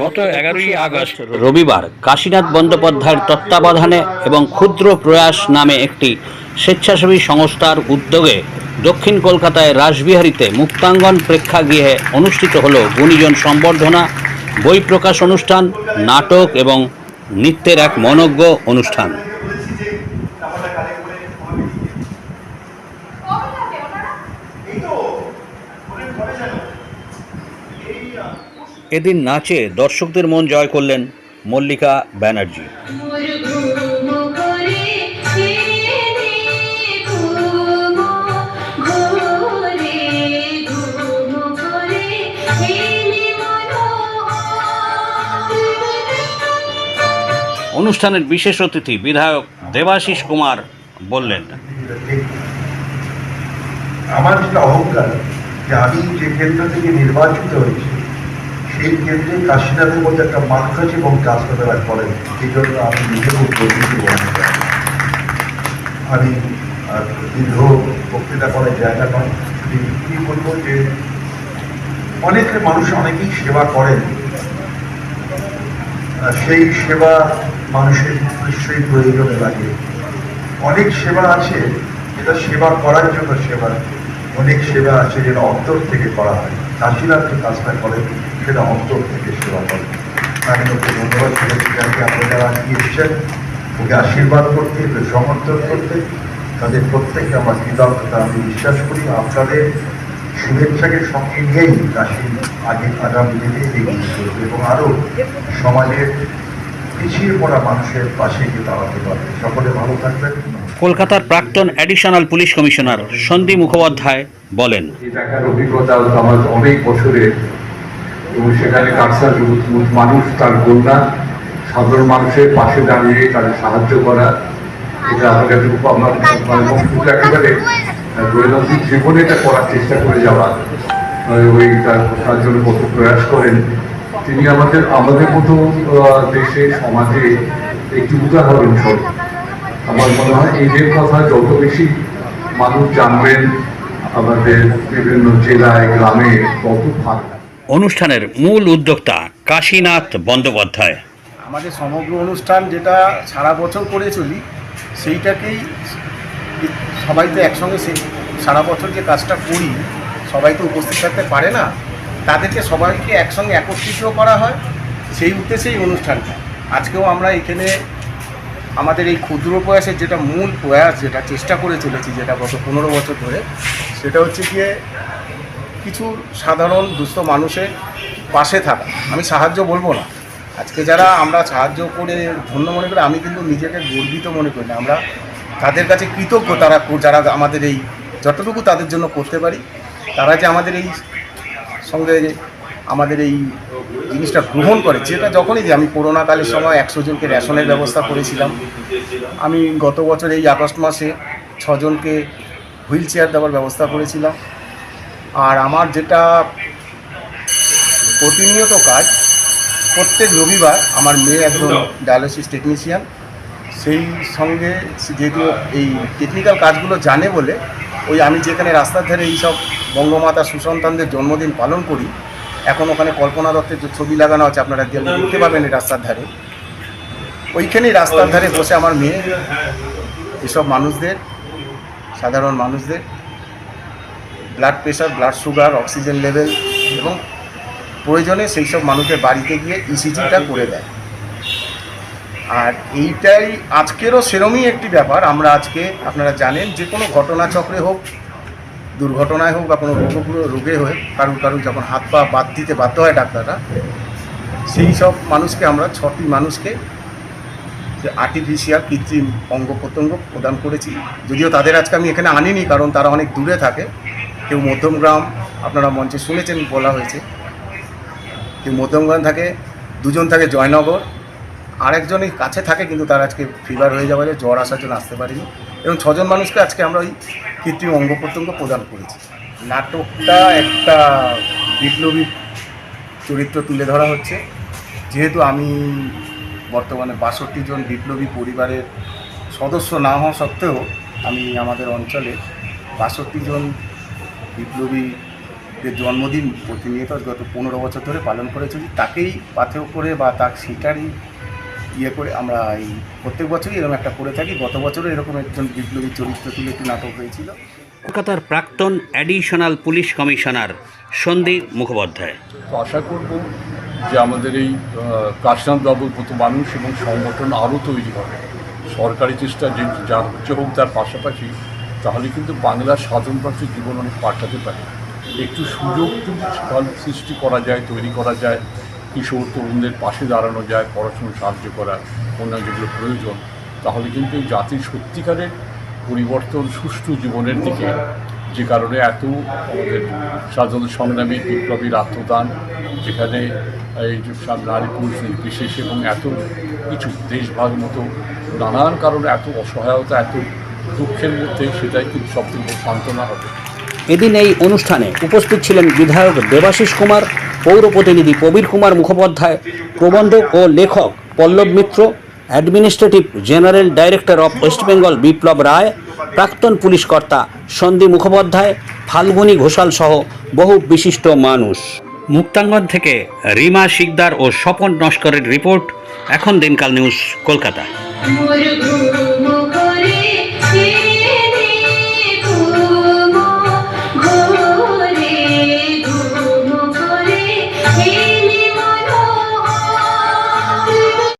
গত এগারোই আগস্ট রবিবার কাশীনাথ বন্দ্যোপাধ্যায়ের তত্ত্বাবধানে এবং ক্ষুদ্র প্রয়াস নামে একটি স্বেচ্ছাসেবী সংস্থার উদ্যোগে দক্ষিণ কলকাতায় রাসবিহারীতে মুক্তাঙ্গন প্রেক্ষাগৃহে অনুষ্ঠিত হল গুণীজন সম্বর্ধনা, বই প্রকাশ অনুষ্ঠান, নাটক এবং নৃত্যের এক মনজ্ঞ অনুষ্ঠান। এদিন নাচে দর্শকদের মন জয় করলেন মল্লিকা ব্যানার্জি। অনুষ্ঠানের বিশেষ অতিথি বিধায়ক দেবাশিস কুমার বললেন, আমার যেটা অহংকার যে আমি যে কেন্দ্র থেকে নির্বাচিত হয়েছি সেই কেন্দ্রে কাশীনাথের মধ্যে একটা মার্কাজ এবং চাষটা তারা করেন এই জন্য আমি নিজে খুব গর্বিত আমি দীর্ঘ বক্তৃতা করার জায়গা নয়। কি বলব যে, অনেকে মানুষ অনেকেই সেবা করেন। সেই সেবা মানুষের নিশ্চয়ই প্রয়োজনে লাগে। অনেক সেবা আছে, যেটা সেবা করার জন্য সেবা। অনেক সেবা আছে যেটা অন্তর থেকে করা হয়। কাশীনাথ যে কাজটা করেন, সেটা অন্তর থেকে সেবা করেন। আমি ওকে ধন্যবাদ যাকে আপনারা আজকে এসেছেন, ওকে আশীর্বাদ করতে, ওকে সমর্থন করতে, তাদের প্রত্যেককে আমার কৃতজ্ঞতা। আমি বিশ্বাস করি আপনাদের শুভেচ্ছাকে সঙ্গে নিয়েই কাশী আগে আগামী দিনে এগিয়ে চলবে এবং আরও সমাজের পিছিয়ে পড়া মানুষের পাশে গিয়ে দাঁড়াতে পারবে সকলে ভালো থাকবেন। কলকাতার প্রাক্তন additional police commissioner Sandeep Mukhopadhyay বলেন। দেখার অভিজ্ঞতা আমার অনেক বছরের এবং সেখানে কারসার মানুষ তার কন্যা সাধারণ মানুষের পাশে দাঁড়িয়ে তাদের সাহায্য করা এটা আমার কাছে খুব আমার মানে একেবারে দৈনন্দিন জীবনে এটা করার চেষ্টা করে যাওয়া। ওই তার তার জন্য কত প্রয়াস করেন। তিনি আমাদের আমাদের মতো দেশে সমাজে একটি উদাহরণ স্বরূপ আমার মনে হয় এদের কথা যত বেশি মানুষ জানবেন আমাদের বিভিন্ন জেলায় গ্রামে তত ভালো। অনুষ্ঠানের মূল উদ্যোক্তা কাশীনাথ বন্দ্যোপাধ্যায়। আমাদের সমগ্র অনুষ্ঠান যেটা সারা বছর করে চলি সেইটাকেই সবাই তো একসঙ্গে সেই সারা বছর যে কাজটা করি সবাই তো উপস্থিত থাকতে পারে না। তাদেরকে সবাইকে একসঙ্গে একত্রিত করা হয়। সেই উদ্দেশ্যেই অনুষ্ঠানটা। আজকেও আমরা এখানে আমাদের এই ক্ষুদ্র প্রয়াসের যেটা মূল প্রয়াস, যেটা চেষ্টা করে চলেছি যেটা গত পনেরো বছর ধরে, সেটা হচ্ছে গিয়ে কিছু সাধারণ দুস্থ মানুষের পাশে থাকা। আমি সাহায্য বলব না। আজকে যারা আমরা সাহায্য করে ধন্য মনে করি, আমি কিন্তু নিজেকে গর্বিত মনে করি না। আমরা তাদের কাছে কৃতজ্ঞ, তারা যারা আমাদের এই, যতটুকু তাদের জন্য করতে পারি, তারা যে আমাদের এই সঙ্গে আমাদের এই জিনিসটা গ্রহণ করে, যেটা যখনই যে আমি করোনাকালের সময় একশো জনকে রেশনের ব্যবস্থা করেছিলাম। আমি গত বছর এই আগস্ট মাসে ছজনকে হুইল চেয়ার দেওয়ার ব্যবস্থা করেছিলাম। আর আমার যেটা প্রতিনিয়ত কাজ, প্রত্যেক রবিবার আমার মেয়ে একজন ডায়ালিসিস টেকনিশিয়ান সেই সঙ্গে যেহেতু এই টেকনিক্যাল কাজগুলো জানে বলে ওই আমি যেখানে রাস্তার ধারে এইসব বঙ্গমাতা সুসন্তানদের জন্মদিন পালন করি, এখন ওখানে কল্পনা দত্তের যে ছবি লাগানো আছে আপনারা দেখতে পাবেন এই রাস্তার ধারে, ওইখানেই রাস্তার ধারে বসে আমার মেয়ে, এসব মানুষদের, সাধারণ মানুষদের blood pressure blood sugar oxygen level এবং প্রয়োজনে সেই সব মানুষের বাড়িতে গিয়ে ইসিজিটা করে দেয়। আর এইটাই আজকেরও সেরমই একটি ব্যাপার। আমরা আজকে, আপনারা জানেন, যে কোনো ঘটনাচক্রে হোক, দুর্ঘটনায় হোক বা কোনো রোগ রোগে হোক কারুর কারুর যখন হাত পা বাদ দিতে বাধ্য হয় ডাক্তাররা, সেই সব মানুষকে আমরা, ছটি মানুষকে যে আর্টিফিশিয়াল কৃত্রিম অঙ্গ প্রত্যঙ্গ প্রদান করেছি। যদিও তাদের আজকে আমি এখানে আনিনি, কারণ তারা অনেক দূরে থাকে। কেউ মধ্যমগ্রাম আপনারা মঞ্চে শুনেছেন বলা হয়েছে। কেউ মধ্যমগ্রাম থাকে, দুজন থাকে জয়নগর আরেকজনই কাছে থাকে, কিন্তু তার আজকে ফিভার হয়ে যাওয়ার জ্বর আসার জন্য আসতে পারিনি। এবং ছজন মানুষকে আজকে আমরা ওই কৃত্রিম অঙ্গ প্রত্যঙ্গ প্রদান করেছি। নাটকটা একটা বিপ্লবী চরিত্র তুলে ধরা হচ্ছে। যেহেতু আমি বর্তমানে বাষট্টি জন বিপ্লবী পরিবারের সদস্য না হওয়া সত্ত্বেও আমি আমাদের অঞ্চলে বাষট্টি জন বিপ্লবী জন্মদিন প্রতিনিয়ত গত পনেরো বছর ধরে পালন করে তাকেই পাথেও করে বা তার সেটারই ইয়ে করে আমরা এই প্রত্যেক বছরই এরকম একটা করে থাকি। গত বছরও এরকম একজন বিপ্লবী চরিত্র তুলে একটি নাটক হয়েছিল। কলকাতার প্রাক্তন additional police commissioner Sandeep Mukhopadhyay. তো আশা করব যে আমাদের এই কাশনাথ বাবুর মতো মানুষ এবং সংগঠন আরও তৈরি হবে। সরকারি চেষ্টা যে যা হচ্ছে হোক তার পাশাপাশি তাহলে কিন্তু বাংলার সাধারণ মানুষের জীবন অনেক পাল্টাতে পারে। একটু সুযোগ যদি সৃষ্টি করা যায় তৈরি করা যায়। কিশোর তরুণদের পাশে দাঁড়ানো যায়, পড়াশুনো সাহায্য করা অন্যান্য যেগুলো প্রয়োজন, তাহলে কিন্তু এই জাতির সত্যিকারের পরিবর্তন সুষ্ঠু জীবনের দিকে যে কারণে এত আমাদের স্বাধীনতা সংগ্রামী বিপ্লবীর আত্মদান, যেখানে এই সব নারী পুরুষ নির্বিশেষ এবং এত কিছু দেশভাগ মতো নানান কারণে এত অসহায়তা, এত দুঃখের মধ্যে সেটাই কিন্তু সবথেকে সান্ত্বনা হবে। এদিন এই অনুষ্ঠানে উপস্থিত ছিলেন বিধায়ক দেবাশিস কুমার পৌর প্রতিনিধি প্রবীর কুমার মুখোপাধ্যায় প্রবন্ধক ও লেখক Pallab Mitra administrative general director of West Bengal Biplab Roy প্রাক্তন পুলিশ কর্তা সন্দীপ মুখোপাধ্যায় ফাল্গুনী ঘোষাল সহ বহু বিশিষ্ট মানুষ। মুক্তাঙ্গন থেকে রিমা শিকদার ও স্বপন নস্করের রিপোর্ট এখন দিনকাল নিউজ কলকাতা